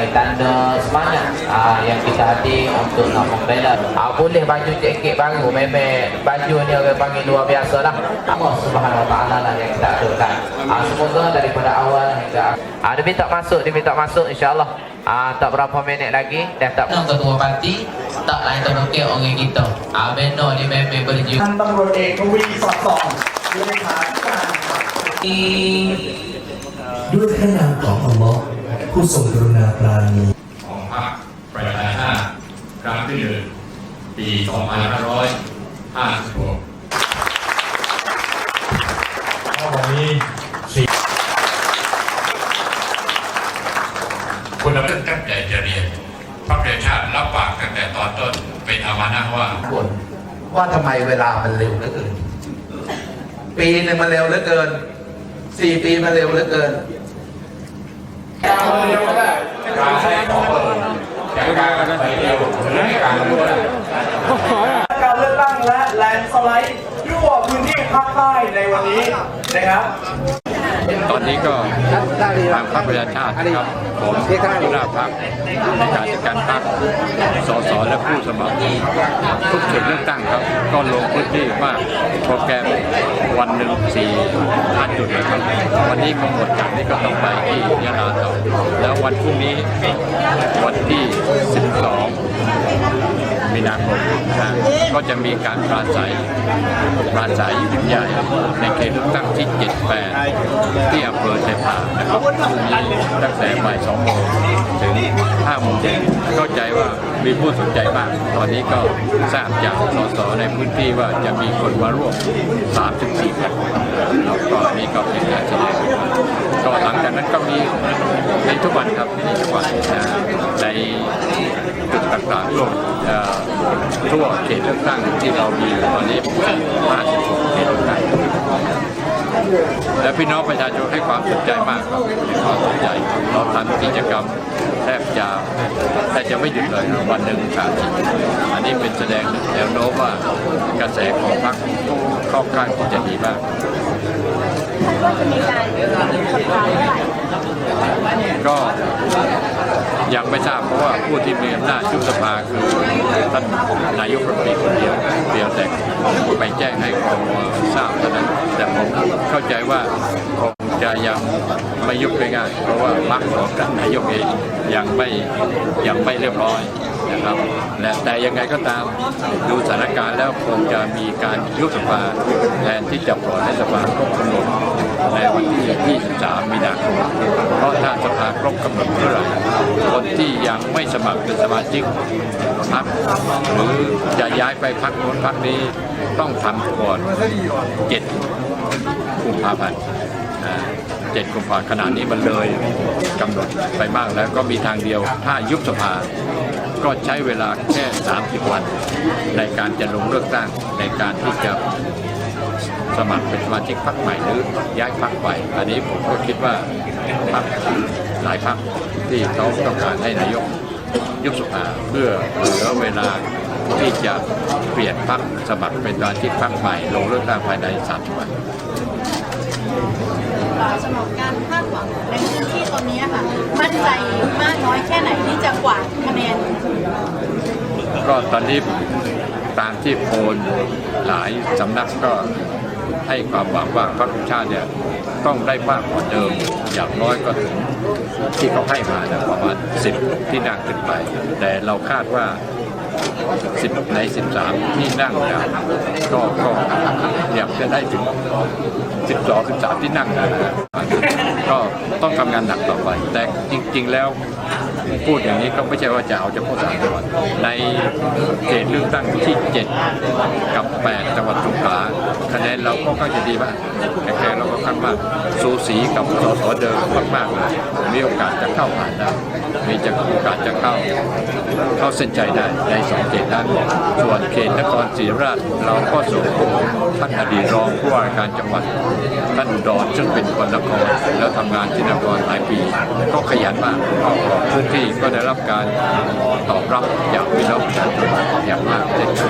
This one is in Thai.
sebagai tanda semangat aa, yang kita hati untuk nak membela. Aa, boleh baju jaket baru, memang baju ni orang panggil luar biasa lah. Allah subhanahu wa ta'ala lah yang kita aturkan. Aa, semoga daripada awal hingga Aa, dia minta masuk, dia minta masuk insyaAllah. Aa, tak berapa minit lagi, dah tak nak ketua parti, tak lain tak mungkin orang kita. Aa, benar ni memang berjuang. ท่านตำรวจเอกทวีสอดส่องเลขาธิการ ด้วยพระนามของอัลลอฮ์ ผู้ทรงกรุณาปราณีของพรรคประชาชาติครั้งที่หนึ่งปี 2556วันนี้สี่คุณเราตั้งใจจะเรียนพรรคประชาชาติรับปากตั้งแต่ตอนต้นเป็นอามานะว่าคนว่าทำไมเวลามันเร็วเหลือเกิน ปีหนึ่งมันเร็วเหลือเกินสี่ปีมันเร็วเหลือเกิน การใช้ของเร์จากการไปเร็วหรือการรู้ได้การเลือกตั้งและแลน์สไลด์ยั่วพื้นที่ภาคใต้ในวันนี้นะครับ นี้ก็ทางพรรคประชาชาตินะครับผมหัวหน้าพรรคในการจัดการพรรคสสและผู้สมัครทุกเขตเลือกตั้งครับก็ลงพื้นที่มาโปรแกรมวันหนึ่งสี่ห้าจุดนะครับวันนี้ก็หมดจากนี้ก็ต้องไปที่ยะลาต่อแล้ววันพรุ่งนี้วันที่12 มีนาคมนะก็จะมีการปราศัยปราศัยยิ่งใหญ่ในเขตเลือกตั้งที่ 78 ที่อำเภอไซผานะครับมีตั้งแต่บ่าย2โมงถึง5โมงเย็นเข้าใจว่ามีผู้สนใจมาก ตอนนี้ก็ทราบจากสสในพื้นที่ว่าจะมีคนมาร่วม 3-4คนแล้วก็นี่ก็เป็นการแสดงก็หลังจากนั้นก็มีในทุกวันครับในทุกวันในจุดต่างๆทั่ว ทั่วเขตเลือกตั้งที่เรามีตอนนี้56เขตเลือกตั้งและพี่น้องประชาชนให้ความสนใจมากครับให้ความสนใจเราทำกิจกรรมแทบจะแทบจะไม่หยุดเลยวันหนึ่งสามสิบอันนี้เป็นแสดงแนวโน้มว่ากระแสของพรรคข้อนข้างที่จะดีมาก ก็ยังไม่ทราบเพราะว่าผู้ที่มีอำนาจยุบสภาคือท่านนายกรัฐมนตรีคนเดียวเดียวแต่ไปแจ้งให้ครมทราบเท่านั้น แต่ผมเข้าใจว่าคงจะยังไม่ยุบง่ายๆเพราะว่าพรรคของท่านนายกเองยังไม่ยังไม่เรียบร้อยนะครับและแต่ยังไงก็ตามดูสถานการณ์แล้วคงจะมีการยุบสภาแทนที่จะปล่อยให้สภาครบกำหนด ในวันที่23มีนาคมเพราะถ้าสภาครบกำหนดเมื่อไหร่คนที่ยังไม่สมัครเป็นสมาชิกพรรคหรือจะย้ายไปพรรคโน้นพรรคนี้ต้องทำก่อน7กุมภาพันธ์อ่า7กุมภาพันธ์ขณะนี้มันเลยกำหนดไปบ้างแล้วก็มีทางเดียว ถ้ายุบสภา ก็ใช้เวลาแค่ 30 วัน ในการจะลงเลือกตั้งในการที่จะ สมัครเป็นสมาชิกพรรคใหม่หรือย้ายพรรคไป อันนี้ผมก็คิดว่าพรรคหลายพรรคที่เขาต้องการให้นายกยุบสภาเพื่อเหลือเวลาที่จะเปลี่ยนพรรคสมัครเป็นสมาชิกพรรคใหม่ลงเลือกตั้งภายใน30วันสำหรับการคาดหวังในพื้นที่ตอนนี้ค่ะมั่นใจมากน้อยแค่ไหนที่จะกวาดคะแนนก็ตอนนี้ตามที่โพลหลายสำนักก็ ให้ความหวังว่าพรรคประชาชาติเนี่ยต้องได้มากกว่าเดิมอย่างน้อยก็ถึงที่เขาให้มานะประมาณ10ที่นั่งขึ้นไป แต่เราคาดว่า10ใน13ที่นั่งเนี่ยก็ก็อยากจะได้ถึง12 13ที่นั่งนะก็ต้องทำงานหนักต่อไป แต่จริง ๆ แล้วพูดอย่างนี้ก็ไม่ใช่ว่าจะเอาเฉพาะสามจังหวัดในเขตเลือกตั้งที่7กับ8จังหวัดสงขลา คะแนนเราก็ค่อนข้างจะดีมากคะแนนเราก็ค่อนข้างมากสูสีกับสสเดิมมากๆเลยมีโอกาสจะเข้าผ่านได้มีจะโอกาสจะเข้าเข้าเส้นใจได้ในสองเขตนั้นส่วนเขตนครศรีธรรมราชเราก็ส่งท่านอดีตรองผู้ว่าการจังหวัดท่านดอุดรซึ่งเป็นคนนครแล้วทำงานที่นครหลายปี ก็ขยันมากก็พื้นที่ก็ได้รับการตอบรับจากพี่น้องประชาชนอย่างมากเช่นกัน